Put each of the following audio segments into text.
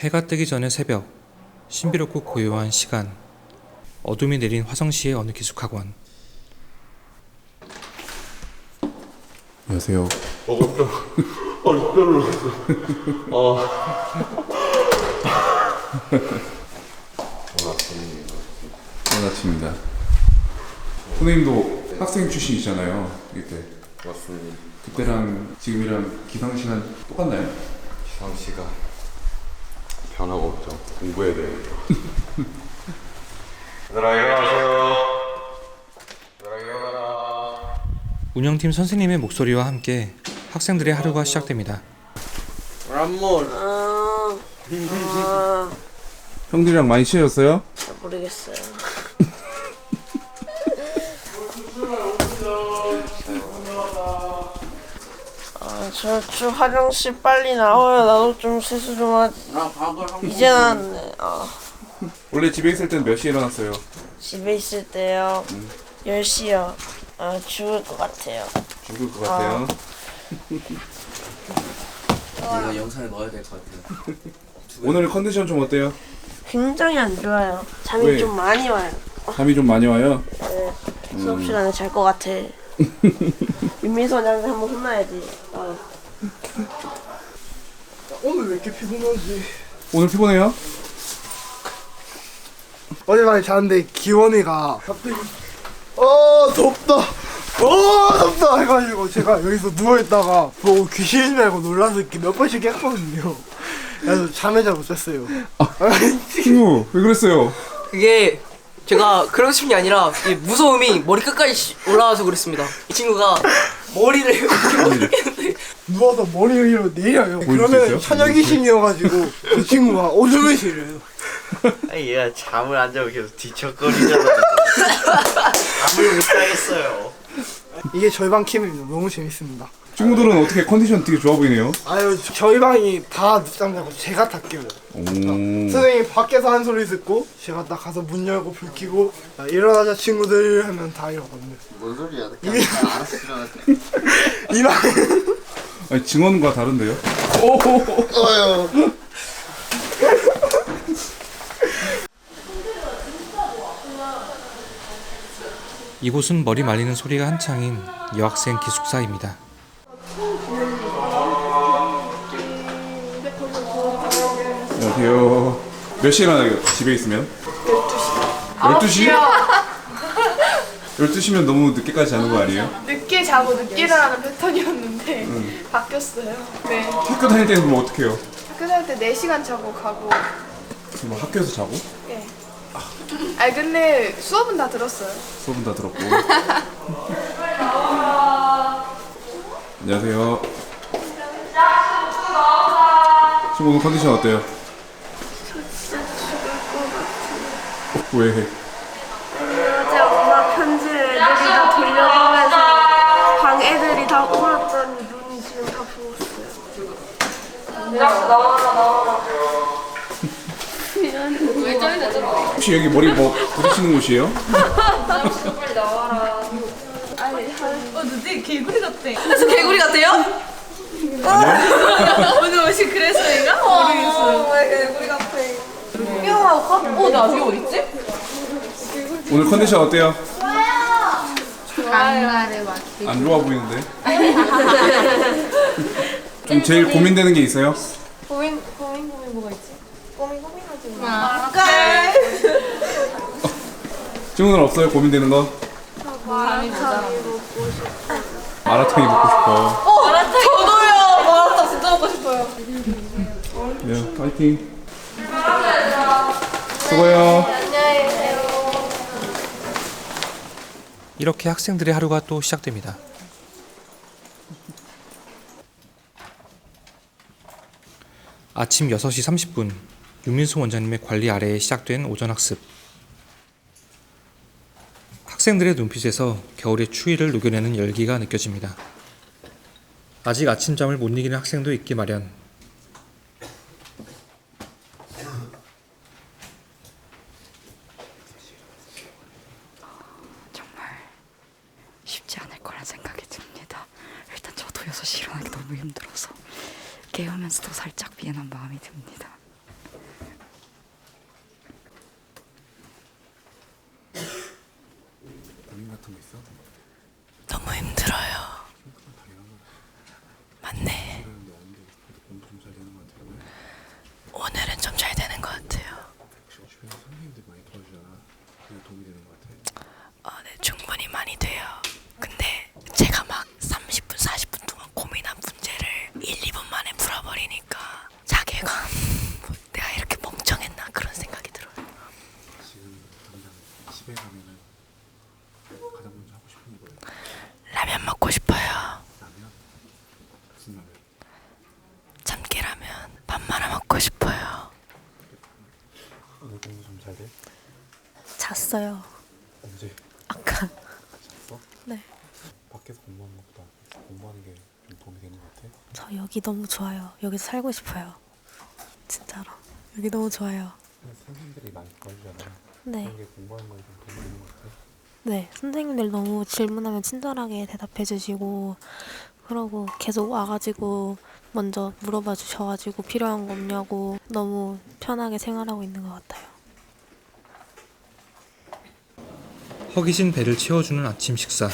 해가 뜨기 전의 새벽, 신비롭고 고요한 시간, 어둠이 내린 화성시의 어느 기숙학원. 안녕하세요. 좋은 아침입니다. 선생님도 학생 출신이잖아요. 이때 맞습니다. 그때랑 지금이랑 기상 시간 똑같나요? 기상 씨가 변화가 없죠. 공부해야 돼요. 얘들아 일어나세요. 얘들아 일어나라. 운영팀 선생님의 목소리와 함께 학생들의 하루가 시작됩니다. 형들이랑 많이 친해졌어요? 모르겠어요. 저, 저 화장실 빨리 나와요. 나도 좀 세수 좀 하지. 이제 나왔네. 아, 원래 집에 있을 땐 몇 시에 일어났어요? 집에 있을 때요. 10시요. 아, 죽을 것 같아요. 죽을 것 같아요. 이거 영상에 넣어야 될 것 같아요. 오늘 컨디션 좀 어때요? 굉장히 안 좋아요. 잠이 왜? 좀 많이 와요. 잠이 좀 많이 와요? 네. 수업 시간에 잘 것 같아. 윤민수 원장한테 한번 혼나야지. 어. 오늘 왜 이렇게 피곤하지? 오늘 피곤해요? 어젯밤에 자는데 기원이가 갑자기 어 덥다 어 덥다 해가지고 제가 여기서 누워있다가 뭐 귀신인 줄 알고 놀라서 이렇게 몇 번씩 깼거든요 그래서 잠에 잘못 잤어요 친구 왜 그랬어요? 그게 제가 그러고 싶은 게 아니라 이 무서움이 머리 끝까지 시- 올라와서 그랬습니다. 이 친구가 머리를 이렇게 했는데 누워서 머리 위로 내려요. 보여줄 수 그러면 있어요? 처녀 귀신이어가지고 그 친구가 오줌을 싫어요. 아니 얘가 잠을 안 자고 계속 뒤척거리잖아. 잠을 못 자겠어요. 이게 방 캠입니다. 너무 재밌습니다 친구들은 어떻게 컨디션 되게 좋아 보이네요. 아유 저희 방이 다 늦잠 자고 제가 다 깨워요 오. 선생님이 밖에서 한 소리 듣고 제가 딱 가서 문 열고 불 켜고 야, 일어나자 친구들 하면 다 일어나거든요 뭔 소리야 그냥 알아서 일어났대 이만 아니 증언과 다른데요? 이곳은 머리 말리는 소리가 한창인 여학생 기숙사입니다. 안녕하세요. 몇 시에 일어나요? 집에 있으면? 12시. 12시? 12시면 너무 늦게까지 자는 거 아니에요? 늦게 자고 늦게 일어나는 패턴이었는데 바뀌었어요. 네. 학교 다닐 때는 그럼 어떻게 해요? 학교 다닐 때 4시간 자고 가고. 그럼 학교에서 자고? 예. 아니 근데 수업은 다 들었어요. 수업은 다 들었고. 안녕하세요. 친구 오늘 컨디션 어때요? 어, 왜? 어제 엄마 편지를 애들이 다 돌려보면서 방 애들이 다 울었더니 눈이 지금 다 부었어요. 혹시 여기 머리 뭐 부딪히는 곳이에요? 그래서 개구리 같아요? 오늘 옷이 그래서 얘가? 모르겠어요. 왜 개구리 같아? 뿅하고 어, 나 아직 어딨지? 오늘 컨디션 어때요? 안 좋아 보이는데. 좀 제일 고민되는 게 있어요? 고민 고민 고민 뭐가 있지? 고민 고민하지 뭐. 친구는 없어요? 고민되는 거? 마라탕이 먹고 싶어. 마라탕이 먹고 싶어. 저도요! 마라탕 진짜 먹고 싶어요. 네, 파이팅. 수고해요. 이렇게 학생들의 하루가 또 시작됩니다. 아침 6시 30분 윤민수 원장님의 관리 아래에 시작된 오전 학습. 학생들의 눈빛에서 겨울의 추위를 녹여내는 열기가 느껴집니다. 아직 아침잠을 못 이기는 학생도 있기 마련. 너무 힘들어서 깨우면서도 살짝 미안한 마음이 듭니다. 너무 힘들어요. 맞네. 오늘은 좀 잘 되는 것 같아요. 어, 네, 충분히 많이 돼요. 말아 먹고 싶어요. 잤어요. 언제? 아까. 네. 밖에서 공부하는 것보다 공부하는 게 좀 도움이 되는 것 같아? 저 여기 너무 좋아요. 여기서 살고 싶어요. 진짜로. 여기 너무 좋아요. 선생님들이 많이 도와주잖아. 네. 그런 게 공부하는 거에 좀 도움이 되는 것 같아? 네. 선생님들 너무 질문하면 친절하게 대답해 주시고 그러고 계속 와가지고 먼저 물어봐 주셔가지고 필요한 거 없냐고 너무 편하게 생활하고 있는 것 같아요. 허기진 배를 채워주는 아침 식사.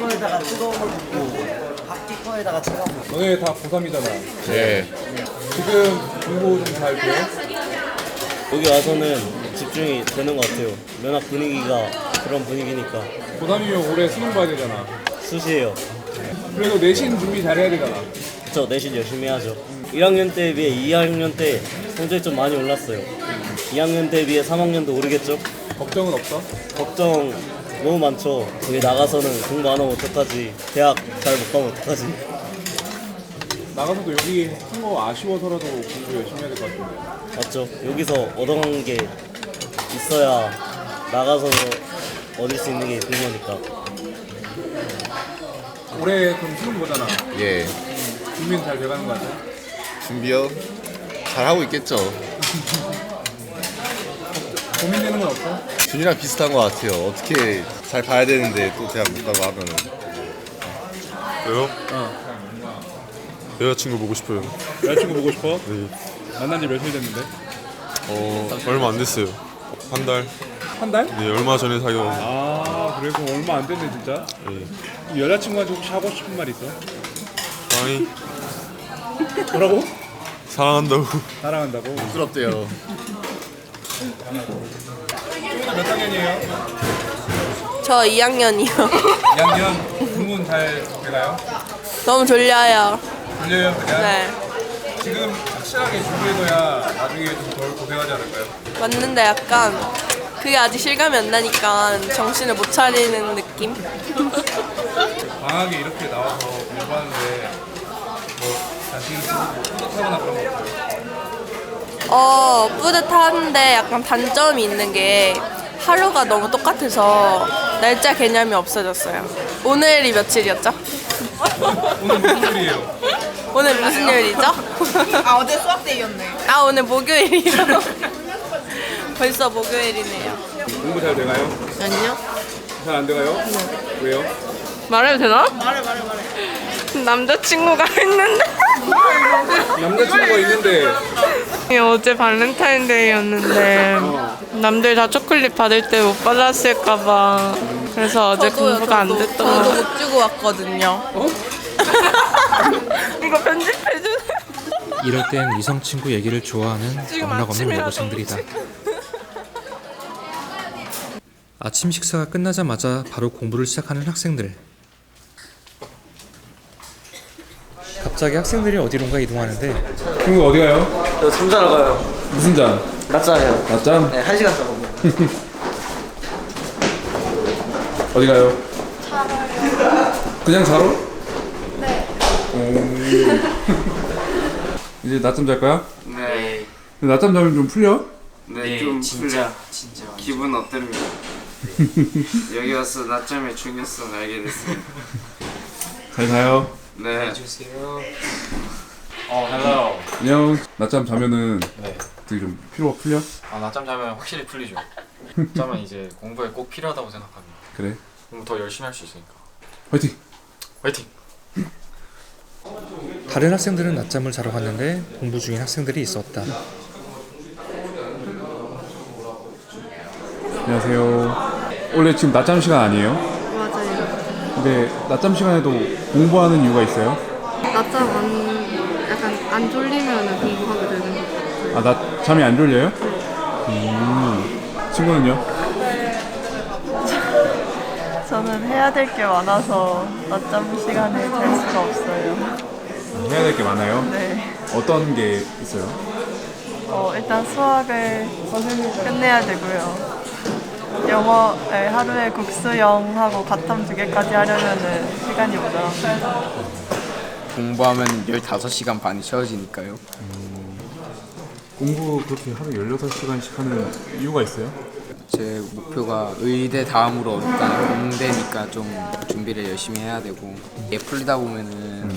거에다가 거에다가 너네 다 고3이잖아. 네. 지금 공부 좀 잘 돼? 여기 와서는 집중이 되는 것 같아요. 면학 분위기가 그런 분위기니까 고3이면 올해 수능 봐야 되잖아. 수시예요. 그래도 내신 준비 잘해야 되잖아. 저 내신 열심히 하죠. 1학년 때에 비해 2학년 때 성적이 좀 많이 올랐어요. 2학년 때에 비해 3학년도 오르겠죠? 걱정은 없어? 걱정 너무 많죠. 거기 나가서는 공부 안 하면 어떡하지? 대학 잘 못 가면 어떡하지? 나가서도 여기 한 거 아쉬워서라도 공부 열심히 해야 될 것 같은데. 맞죠? 여기서 얻어간 게 있어야 나가서 얻을 수 있는 게 있는 거니까. 올해 그럼 수능 보잖아. 예. 준비는 잘 돼가는 것 같아? 준비요? 잘 하고 있겠죠. 고민되는 건 없어? 준이랑 비슷한 것 같아요. 어떻게 잘 봐야 되는데 또 대학 못 가고 하면은. 왜요? 여자친구 보고 싶어요. 여자친구 보고 싶어? 네. 만난 지 며칠 됐는데? 어 얼마 안 됐어요. 한 달. 한 달? 네 얼마 전에 사귀었는데. 아 그래 그럼 얼마 안 됐네 진짜? 네. 여자친구한테 혹시 하고 싶은 말 있어? 아니 뭐라고? 사랑한다고. 사랑한다고? 부끄럽대요. 몇 학년이에요? 저 2학년이요. 2학년 공부는 잘 돼가요? 너무 졸려요. 돌려요 그냥? 네. 지금 확실하게 준비해둬야 나중에 좀 덜 고생하지 않을까요? 맞는데 약간 그게 아직 실감이 안 나니까 정신을 못 차리는 느낌? 방학에 이렇게 나와서 공부하는데 뭐 자신 뿌듯하거나 그런 거 없어요? 어, 뿌듯한데 약간 단점이 있는 게 하루가 너무 똑같아서 날짜 개념이 없어졌어요. 오늘이 며칠이었죠? 오늘 무슨 일이에요? 오늘 무슨 요일이죠? 아 어제 수학 데이였네. 아, 오늘 목요일이요. 벌써 목요일이네요. 공부 잘 돼가요? 아니요. 잘 안 돼가요? 왜요? 말해도 되나? 말해, 말해, 말해. 남자친구가 있는데. 남자친구가 있는데 어제 발렌타인데이였는데 남들 다 초콜릿 받을 때 못 받았을까봐 그래서 어제 공부가 안 됐던 거 저도 못 주고 왔거든요 이거 편집해주세요 이럴 땐 이성 친구 얘기를 좋아하는 없는 아침이라도 여고생들이다. 아침 식사가 끝나자마자 바로 공부를 시작하는 학생들. 갑자기 학생들이 어디론가 이동하는데 친구 어디 가요? 저 잠자러 가요. 무슨 잔? 낮잠이요. 낮잠? 네, 한 시간 자고. 어디 가요? 자러요 그냥 자러? 네 이제 낮잠 잘 거야? 네, 근데 낮잠 자면 좀 풀려? 네, 좀 진짜, 진짜 기분 어땠습니다. 여기 와서 낮잠의 중요성을 알게 됐습니다. 잘 자요 네. 어, 헬로. 안녕 낮잠 자면은 네. 되게 좀 피로가 풀려? 아, 낮잠 자면 확실히 풀리죠. 낮잠은 이제 공부에 꼭 필요하다고 생각합니다. 그래 공부 더 열심히 할 수 있으니까. 화이팅! 화이팅! 다른 학생들은 낮잠을 자러 갔는데 공부 중인 학생들이 있었다. 안녕하세요. 원래 지금 낮잠 시간 아니에요? 맞아요. 근데 낮잠 시간에도 공부하는 이유가 있어요? 낮잠 안 약간 안 졸리면 공부하게 되는 것 같아요. 아, 낮 잠이 안 졸려요? 음. 친구는요? 저는 해야 될 게 많아서 낮잠 시간에 잘 수가 없어요. 해야 될 게 많아요? 네. 어떤 게 있어요? 어, 일단 수학을 끝내야 되고요. 영어 네, 하루에 국수 영하고 바텀 두 개까지 하려면은 시간이 모자랍니다. 공부하면 15시간 반이 채워지니까요. 공부 그렇게 하루 16시간씩 하는 이유가 있어요? 제 목표가 의대 다음으로 일단 공대니까 좀 준비를 열심히 해야 되고 얘 풀리다 보면은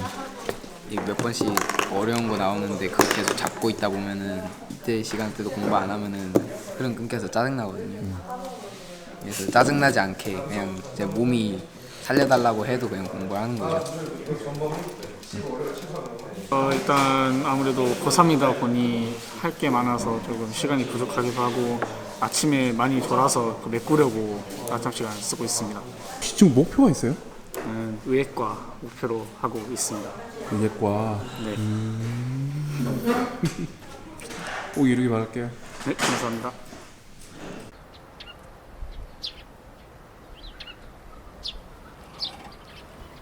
이몇 번씩 어려운 거 나오는데 그거 계속 잡고 있다 보면은 이때 시간 때도 공부 안 하면은 흐름 끊겨서 짜증 나거든요. 그래서 짜증 나지 않게 그냥 제 몸이 살려달라고 해도 그냥 공부를 하는 거죠. 어, 일단 아무래도 고3이다 보니 할 게 많아서 조금 시간이 부족하기도 하고 아침에 많이 졸아서 그 메꾸려고 낮잠 시간 쓰고 있습니다. 지금 목표가 있어요? 저는 의예과 목표로 하고 있습니다. 의예과. 네. 꼭 이루기 바랄게요. 네, 감사합니다.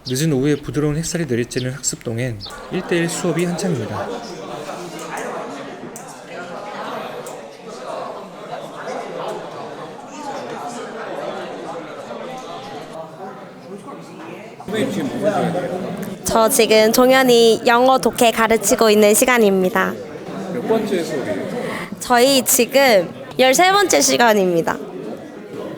늦은 오후에 부드러운 햇살이 내리쬐는 학습동엔 1대1 수업이 한창입니다. 저 지금 종현이 영어 독해 가르치고 있는 시간입니다. 몇 번째 수업이에요? 저희 지금 13번째 시간입니다.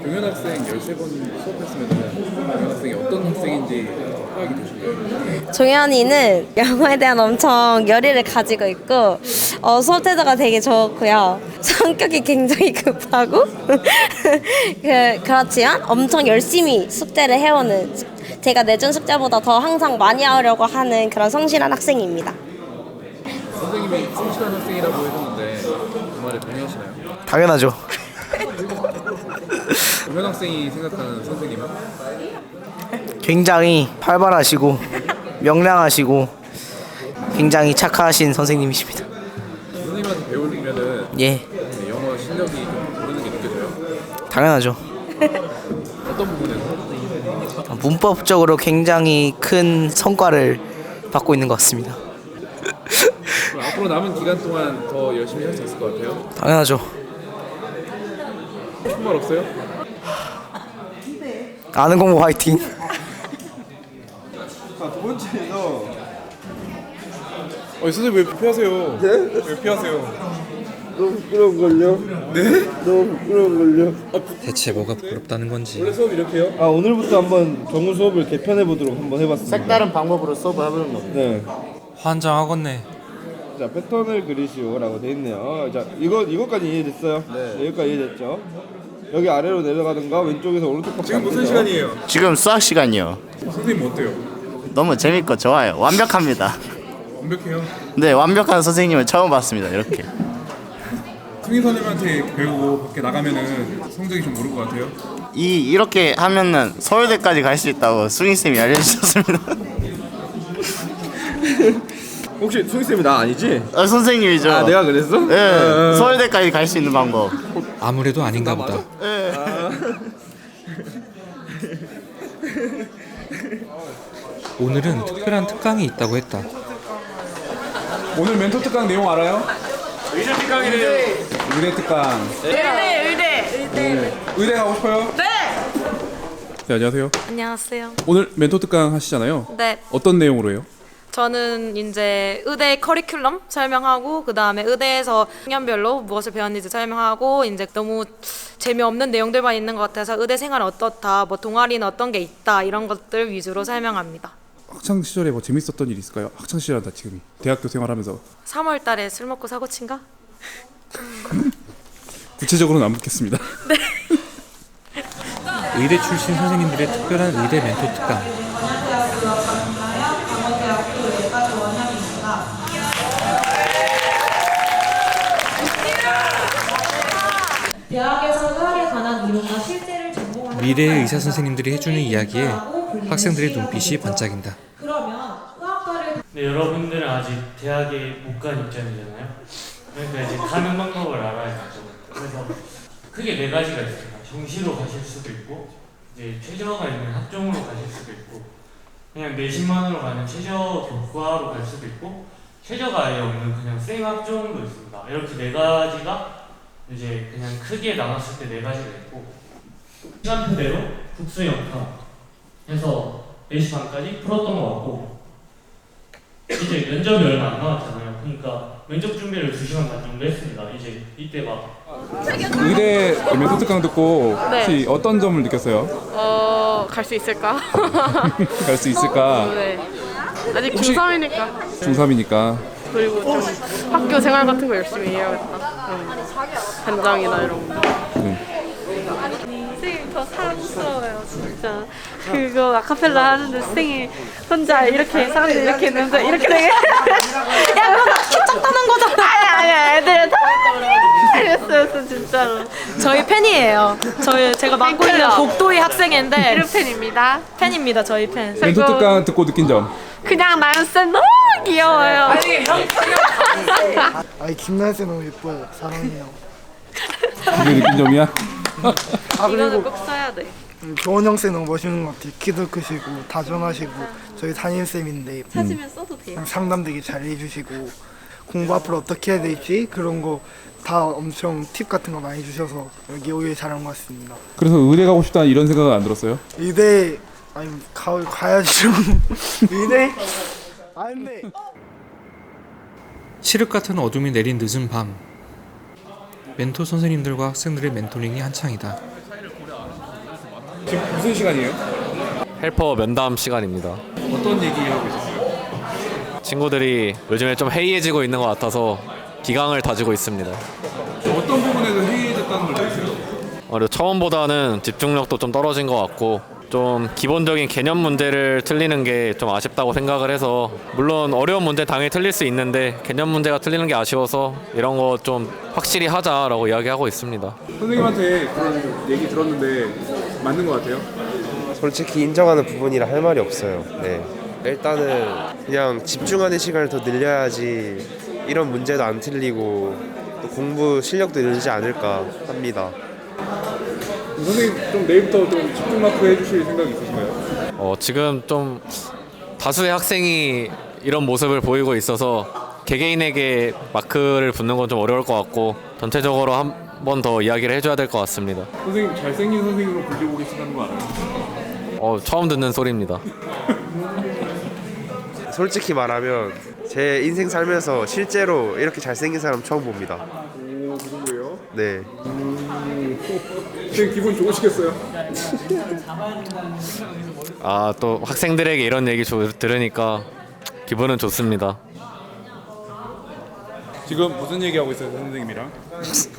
경연 학생 13번 수업했으면 경연 학생이 어떤 학생인지 파악이 되실까요? 종현이는 영어에 대한 엄청 열의를 가지고 있고 어, 수업 태도가 되게 좋고요. 성격이 굉장히 급하고 그, 그렇지만 엄청 열심히 숙제를 해오는 제가 내준 숙제보다 더 항상 많이 하려고 하는 그런 성실한 학생입니다. 선생님이 성실한 학생이라고 해줬는데 그 말에 동의하시나요? 당연하죠. 경연 학생이 생각하는 선생님은? 굉장히 활발하시고 명량하시고 굉장히 착하신 선생님이십니다. 선생님한테 배우면은 예, 영어 실력이 좀 오르는 게 느껴져요? 당연하죠. 어떤 부분에서? 문법적으로 굉장히 큰 성과를 받고 있는 것 같습니다. 그럼 앞으로 남은 기간 동안 더 열심히 할 수 있을 것 같아요? 당연하죠. 싶은 말 없어요? 아는 공부 화이팅. 어, 선생님 왜 피하세요? 네? 왜 피하세요? 너무 부끄러운걸요? 네? 너무 부끄러운걸요? 대체 뭐가 부끄럽다는 건지. 원래 수업 이렇게 해요? 아, 오늘부터 한번 정우 수업을 개편해 보도록 한번 해봤습니다. 색다른 방법으로 수업을 해보는 겁니다. 네. 환장하겠네. 자, 패턴을 그리시오라고 돼 있네요. 자, 이거 이거까지 이해됐어요? 네. 여기까지 이해됐죠? 여기 아래로 내려가든가 왼쪽에서 오른쪽밖에 지금 안 무슨. 시간이에요? 지금 수학 시간이요. 선생님 어때요? 너무 재밌고 좋아요. 완벽합니다. 완벽해요? 네, 완벽한 선생님을 처음 봤습니다. 이렇게. 승인 선생님한테 배우고 밖에 나가면은 성적이 좀 오를 것 같아요? 이 이렇게 하면은 서울대까지 갈 수 있다고 수인 쌤이 알려주셨습니다. 혹시 수희 쌤이 나 아니지? 아, 선생님이죠. 아, 내가 그랬어? 네, 어. 서울대까지 갈 수 있는 방법. 아무래도 아닌가 보다. 네. 오늘은 특별한 특강이 있다고 했다. 오늘 멘토 특강 내용 알아요? 의대 특강이래요. 의대 특강. 의대, 의대, 의대. 의대 가고 싶어요? 네. 네, 안녕하세요. 안녕하세요. 오늘 멘토 특강 하시잖아요. 네. 어떤 내용으로 해요? 저는 이제 의대 커리큘럼 설명하고 그 다음에 의대에서 학년별로 무엇을 배웠는지 설명하고 이제 너무 재미없는 내용들만 있는 것 같아서 의대 생활 어떻다, 뭐 동아리는 어떤 게 있다 이런 것들 위주로 설명합니다. 학창 시절에 뭐 재밌었던 일 있을까요? 학창 시절이다 지금이. 대학교 생활하면서 3월 달에 술 먹고 사고 친가? 구체적으로는 안 묻겠습니다. 의대 출신 선생님들의 특별한 의대 멘토 특강. 대학에서 의학에 관한 이론을 미래의 의사 선생님들이 해주는 이야기에 학생들의 눈빛이 반짝인다. 근데 여러분들은 아직 대학에 못 간 입장이잖아요. 그러니까 이제 가는 방법을 알아야죠. 그래서 크게 네 가지가 있습니다. 정시로 가실 수도 있고, 이제 최저가 있는 학종으로 가실 수도 있고, 그냥 내신만으로 가는 최저 교과로 갈 수도 있고, 최저가 아예 없는 그냥 생학종도 있습니다. 이렇게 네 가지가 이제 그냥 크게 나눴을 때 네 가지가 있고, 시간표대로 국수 영타 해서 4시 반까지 풀었던 것 같고, 이제 면접이 얼마 안 남았잖아요. 그러니까 면접 준비를 2시간 반 정도 했습니다. 이제 이때 막 의대 멘토 특강 듣고 네. 혹시 어떤 점을 느꼈어요? 어, 갈 수 있을까? 갈 수 있을까? 네. 아직 혹시- 중3이니까. 중3이니까 그리고 좀 학교 생활 같은 거 열심히 해야겠다. 음, 반장이나 이런 거. 선생님 더 사랑스러워요 진짜 그거 아카펠라 하는데 선생님 혼자 이렇게 사람들 이렇게 있는데 이렇게 되게 야 그거 나 kittak 떠는 거잖아 아니 아니 애들 다 이랬어요 진짜로 저희 팬이에요. 저희 제가 맡고 있는 팬클럽. 복도의 학생인데 이름 팬입니다 팬입니다. 저희 팬. 멘토 특강 듣고 느낀 점 그냥 나연 쌤 너무 귀여워요 아니 아니 김나연 쌤 너무 예뻐요. 사랑해요. 그게 느낀 점이야? 아 이거는 그리고 꼭 써야 돼 음, 조원영 쌤 너무 멋있는 것 같아요. 키도 크시고 다정하시고 저희 담임 쌤인데 찾으면 써도 돼요 상담 되게 잘 해주시고 공부 앞으로 어떻게 해야 될지 그런 거 다 엄청 팁 같은 거 많이 주셔서 여기 오길 잘한 것 같습니다. 그래서 의대 가고 싶다는 이런 생각은 안 들었어요? 의대 아니 가 가야죠. 의대 안돼. 칠흑 같은 어둠이 내린 늦은 밤. 멘토 선생님들과 학생들의 멘토링이 한창이다. 지금 무슨 시간이에요? 헬퍼 면담 시간입니다. 어떤 얘기 하고 있었어요? 친구들이 요즘에 좀 해이해지고 있는 것 같아서 기강을 다지고 있습니다. 어떤 부분에서 회의해졌다는 걸 느꼈어요? 어, 그리고 처음보다는 집중력도 좀 떨어진 것 같고 좀 기본적인 개념 문제를 틀리는 게 좀 아쉽다고 생각을 해서 물론 어려운 문제 당연히 틀릴 수 있는데 개념 문제가 틀리는 게 아쉬워서 이런 거 좀 확실히 하자라고 이야기하고 있습니다. 선생님한테 그런 얘기 들었는데 맞는 것 같아요? 솔직히 인정하는 부분이라 할 말이 없어요. 네. 일단은 그냥 집중하는 시간을 더 늘려야지 이런 문제도 안 틀리고 또 공부 실력도 늘지 않을까 합니다. 선생님 좀 내일부터 좀 집중 마크 해주실 생각이 있으신가요? 어, 지금 좀 다수의 학생이 이런 모습을 보이고 있어서 개개인에게 마크를 붙는 건 좀 어려울 것 같고 전체적으로 한 번 더 이야기를 해줘야 될 것 같습니다. 선생님 잘생긴 선생님으로 불리고 계시다는 거 알아요? 어, 처음 듣는 소리입니다. 솔직히 말하면 제 인생 살면서 실제로 이렇게 잘생긴 사람 처음 봅니다. 오, 그 정도예요? 네. 선생님 기분 좋으시겠어요? 아, 또 학생들에게 이런 얘기 조- 들으니까 기분은 좋습니다. 지금 무슨 얘기하고 있어요 선생님이랑?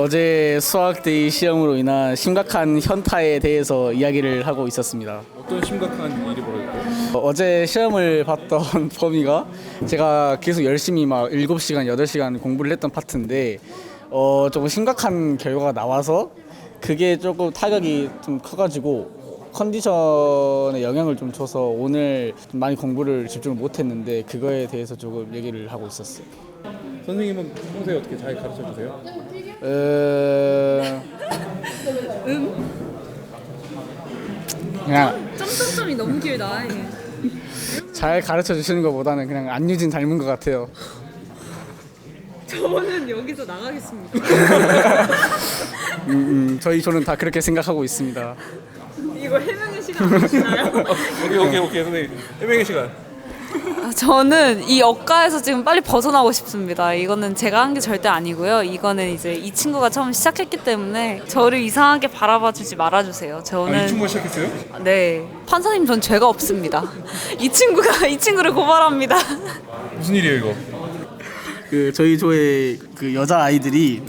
어제 수학데이 시험으로 인한 심각한 현타에 대해서 이야기를 하고 있었습니다. 어떤 심각한 일이 벌어졌어요? 어, 어제 시험을 봤던 범위가 제가 계속 열심히 막 7시간, 8시간 공부를 했던 파트인데 어, 조금 심각한 결과가 나와서 그게 조금 타격이 좀 커가지고 컨디션에 영향을 좀 줘서 오늘 좀 많이 공부를 집중을 못했는데 그거에 대해서 조금 얘기를 하고 있었어요. 선생님은 평소에 어떻게 잘 가르쳐 주세요? 어... 그냥 점점점이 너무 길다. 이게. 잘 가르쳐 주시는 것보다는 그냥 안유진 닮은 것 같아요. 저는 여기서 나가겠습니다. 음, 음, 저희 저는 다 그렇게 생각하고 있습니다. 이거 해명의 시간 아시나요? 오케이 오케이 오케이 선생님 해명의 시간. 저는 이 억가에서 지금 빨리 벗어나고 싶습니다. 이거는 제가 한 게 절대 아니고요. 이거는 이제 이 친구가 처음 시작했기 때문에 저를 이상하게 바라봐 주지 말아 주세요. 저는 아, 이 친구가 시작했어요? 네. 판사님 전 죄가 없습니다. 이 친구가 이 친구를 고발합니다. 무슨 일이에요 이거? 그 저희 조의 그 여자 아이들이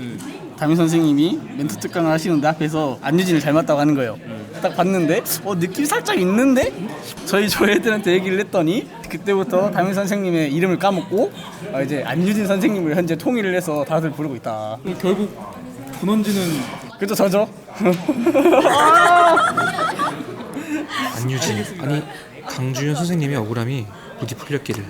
담임 선생님이 멘토 특강을 하시는데 앞에서 안유진을 닮았다고 하는 거예요. 딱 봤는데 어 느낌 살짝 있는데 저희 조 애들한테 얘기를 했더니 그때부터 담임 선생님의 이름을 까먹고 어, 이제 안유진 선생님을 현재 통일을 해서 다들 부르고 있다. 결국 근원지는 그죠 저죠. 안유진 아니 강주현 선생님의 억울함이 부디 풀렸기를.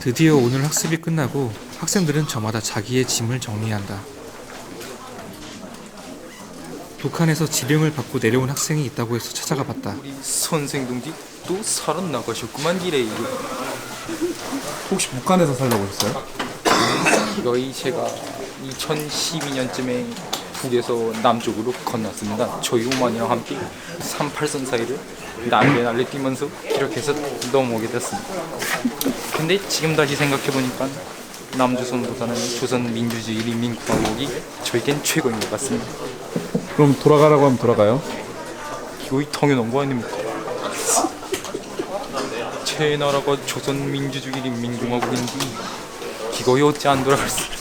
드디어 오늘 학습이 끝나고 학생들은 저마다 자기의 짐을 정리한다. 북한에서 지령을 받고 내려온 학생이 있다고 해서 찾아가 봤다. 선생님들이 또 살아 나가셨구만 이래 혹시 북한에서 살려고 했어요? 거의 제가 2012년쯤에 북에서 남쪽으로 건넜습니다. 저희 오만이랑 함께 38선 사이를 날개 날개 뛰면서 기록해서 넘어오게 됐습니다. 근데 지금 다시 생각해보니까 남조선보다는 조선 민주주의인민공화국이 저에겐 최고인 것 같습니다. 그럼 돌아가라고 하면 돌아가요? 이거 당연한 거 아닙니까? 제 나라가 조선민주주의인민공화국인데 이거에 어찌 안 돌아갈 수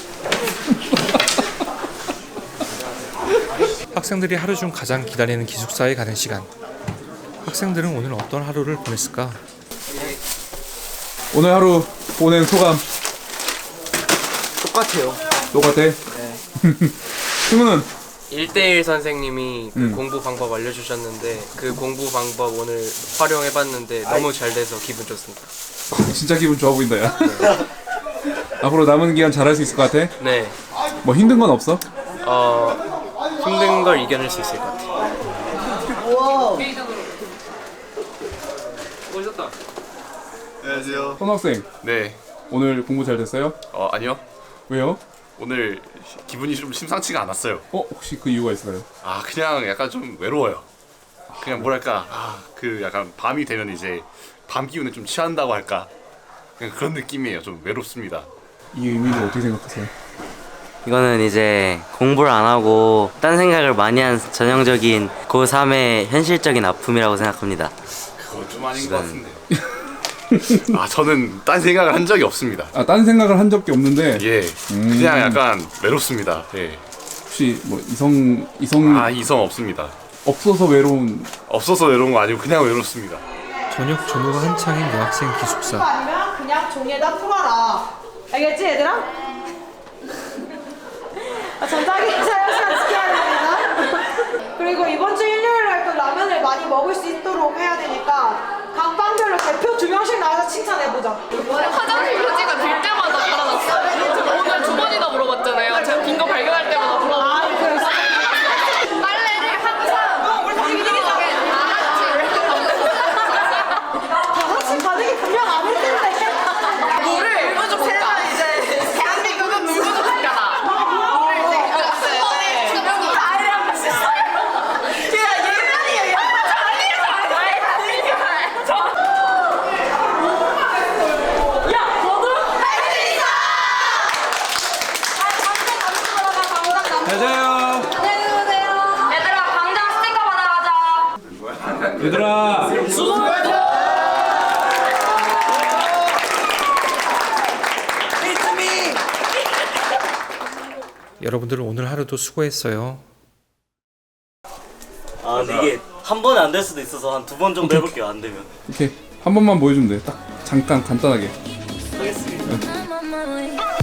학생들이 하루 중 가장 기다리는 기숙사에 가는 시간. 학생들은 오늘 어떤 하루를 보냈을까? 오늘 하루 보낸 소감 똑같아요. 똑같아? 친구는 1대1 선생님이 그 음. 공부 방법 알려주셨는데 그 공부 방법 오늘 활용해봤는데 너무 잘 돼서 기분 좋습니다. 진짜 기분 좋아 보인다 야 앞으로 남은 기간 잘할 수 있을 것 같아? 네, 뭐 힘든 건 없어? 어, 힘든 걸 이겨낼 수 있을 것 같아요. 안녕하세요. 손학생 네. 오늘 공부 잘 됐어요? 어 아니요. 왜요? 오늘 기분이 좀 심상치가 않았어요. 어 혹시 그 이유가 있을까요? 아 그냥 약간 좀 외로워요. 그냥 뭐랄까 아 그 약간 밤이 되면 이제 밤 기운에 좀 취한다고 할까 그냥 그런 느낌이에요. 좀 외롭습니다. 이 의미를 어떻게 생각하세요? 이거는 이제 공부를 안 하고 딴 생각을 많이 한 전형적인 고3의 현실적인 아픔이라고 생각합니다. 그건 좀 아닌 것 같은데. 아 저는 딴 생각을 한 적이 없습니다. 아 딴 생각을 한 적이 없는데 예. 음. 그냥 약간 외롭습니다. 예. 혹시 뭐 이성 이성 아 이성 없습니다. 없어서 외로운 없어서 외로운 거 아니고 그냥 외롭습니다. 저녁 전후가 한창인 여학생 기숙사. 아니면 그냥 종이에다 풀어라. 알겠지 얘들아? 아, 전자기 사용 시간 지켜야 되나? 그리고 이번 주 일요일 날또 라면을 많이 먹을 수 있도록 해야 되니까 각 반별로 대표 두 명씩 나와서 칭찬해보자. 화장실 휴지가 들 때마다 달아났어요. 오늘 두 번이나 물어봤잖아요. 제가 빈거 발견할 때마다 물어봤어요. 빨래를 항상 우리 분위기적에 다 같이 반응이 분명 안 올 텐데. 물을 물부족 국가. 이제 대한민국은 물부족 국가다. 물을 이제 수원에 두 명이 나를 한 번씩 써요. 야 예면이에요. 야, 너도 할수 있어! 가자요 얘들아 당장 스티커 받아가자. 얘들아 여러분들 오늘 하루도 수고했어요. 아 근데 이게 한 번에 안 될 수도 있어서 한 두 번 정도 해볼게요 안 되면 이렇게 한 번만 보여주면 돼. 딱 잠깐 간단하게. 하겠습니다.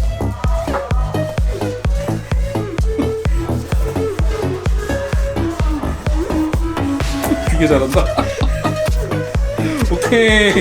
되게 잘한다. 오케이.